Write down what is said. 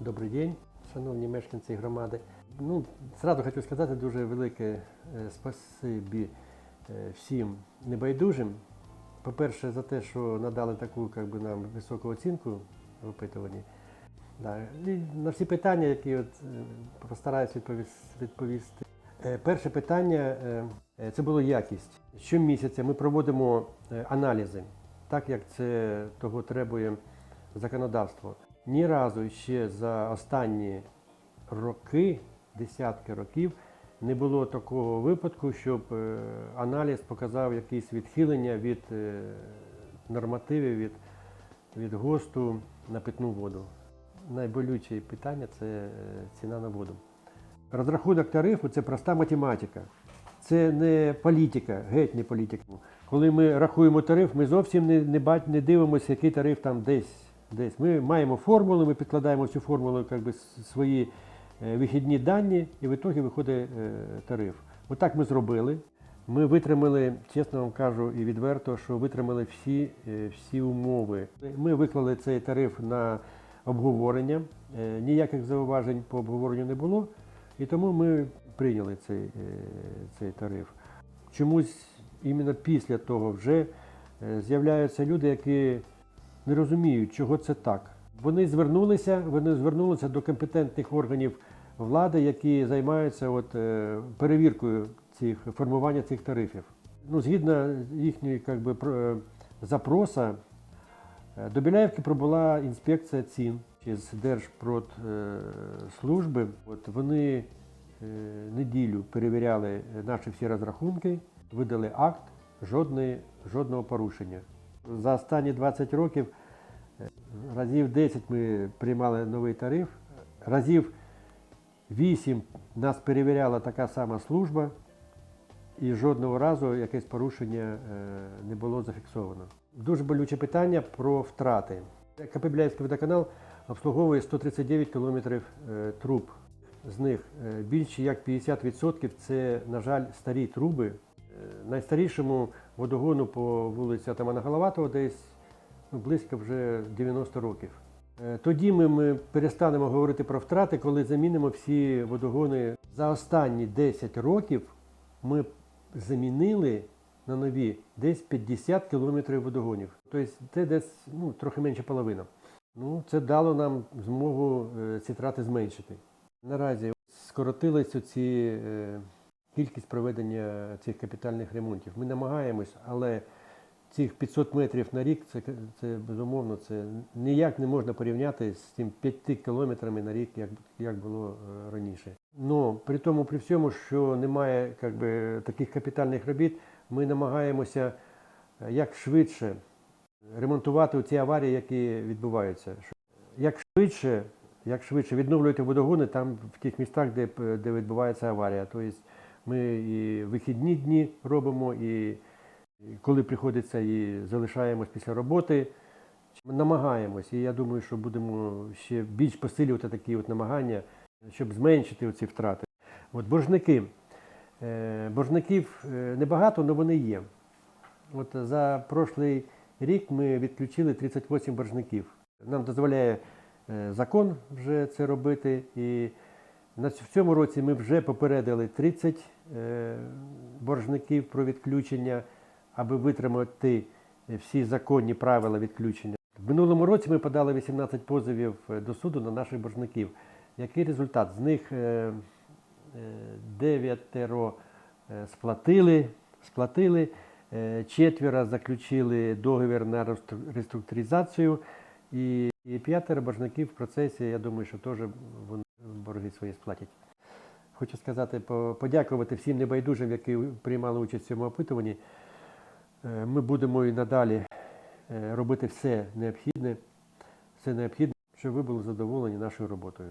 Добрий день, шановні мешканці громади. Ну, зразу хочу сказати дуже велике е, спасибі е, всім небайдужим. По-перше, за те, що надали таку як би, нам високу оцінку в опитуванні. Да. І на всі питання, які от, е, постараюсь відповісти. Перше питання це було якість. Щомісяця ми проводимо аналізи, так як це того требує законодавство. Ні разу ще за останні роки, десятки років, не було такого випадку, щоб е, аналіз показав якісь відхилення від е, нормативів, від, від ГОСТу на питну воду. Найболюче питання це е, ціна на воду. Розрахунок тарифу це проста математика. Це не політика, геть не політика. Коли ми рахуємо тариф, ми зовсім не, не, бать- не дивимося, який тариф там десь. Десь. Ми маємо формулу, ми підкладаємо цю формулу би, свої е, вихідні дані, і в ітогі виходить е, тариф. Отак ми зробили. Ми витримали, чесно вам кажу і відверто, що витримали всі, е, всі умови. Ми виклали цей тариф на обговорення. Ніяких зауважень по обговоренню не було, і тому ми прийняли цей, цей тариф. Чомусь іменно після того вже з'являються люди, які не розуміють, чого це так. Вони звернулися, вони звернулися до компетентних органів влади, які займаються от, е, перевіркою цих формування цих тарифів. Ну, згідно їхньої как би, е, запроса, е, до Біляєвки пробула інспекція цін з Держпродслужби. От вони неділю перевіряли наші всі розрахунки, видали акт, жодної, жодного порушення. За останні 20 років е, разів 10 ми приймали новий тариф, разів 8 нас перевіряла така сама служба, і жодного разу якесь порушення е, не було зафіксовано. Дуже болюче питання про втрати. КП Біляївський водоканал обслуговує 139 кілометрів е, труб. З них більше як 50% це, на жаль, старі труби. Найстарішому водогону по вулиці Атамана Головатого десь ну, близько вже 90 років. Е, Тоді ми, ми перестанемо говорити про втрати, коли замінимо всі водогони. За останні 10 років ми замінили на нові десь 50 кілометрів водогонів. Тобто це десь ну, трохи менше половина. Ну, це дало нам змогу е, ці трати зменшити. Наразі скоротилися ці е, кількість проведення цих капітальних ремонтів. Ми намагаємось, але цих 500 метрів на рік це, це безумовно це ніяк не можна порівняти з тим 5 кілометрами на рік, як, як було е, раніше. Ну при тому, при всьому, що немає би, таких капітальних робіт, ми намагаємося е, як швидше ремонтувати ці аварії, які відбуваються. Як швидше, як швидше відновлювати водогони там в тих містах, де, де відбувається аварія. Тобто ми і вихідні дні робимо, і коли приходиться і залишаємось після роботи. Ми намагаємось, і я думаю, що будемо ще більш посилювати такі от намагання, щоб зменшити ці втрати. От боржники. Е, Боржників е, небагато, але вони є. От за прошлий рік ми відключили 38 боржників. Нам дозволяє е, закон вже це робити. І в цьому році ми вже попередили 30 е, боржників про відключення, аби витримати всі законні правила відключення. В минулому році ми подали 18 позовів е, до суду на наших боржників. Який результат? З них е, е, дев'ятеро е, сплатили, сплатили, е, четверо заключили договір на реструктуризацію, і п'ятеро боржників в процесі, я думаю, що теж вони борги свої сплатять. Хочу сказати, подякувати всім небайдужим, які приймали участь в цьому опитуванні. Е, Ми будемо і надалі е, робити все необхідне, все необхідне, щоб ви були задоволені нашою роботою.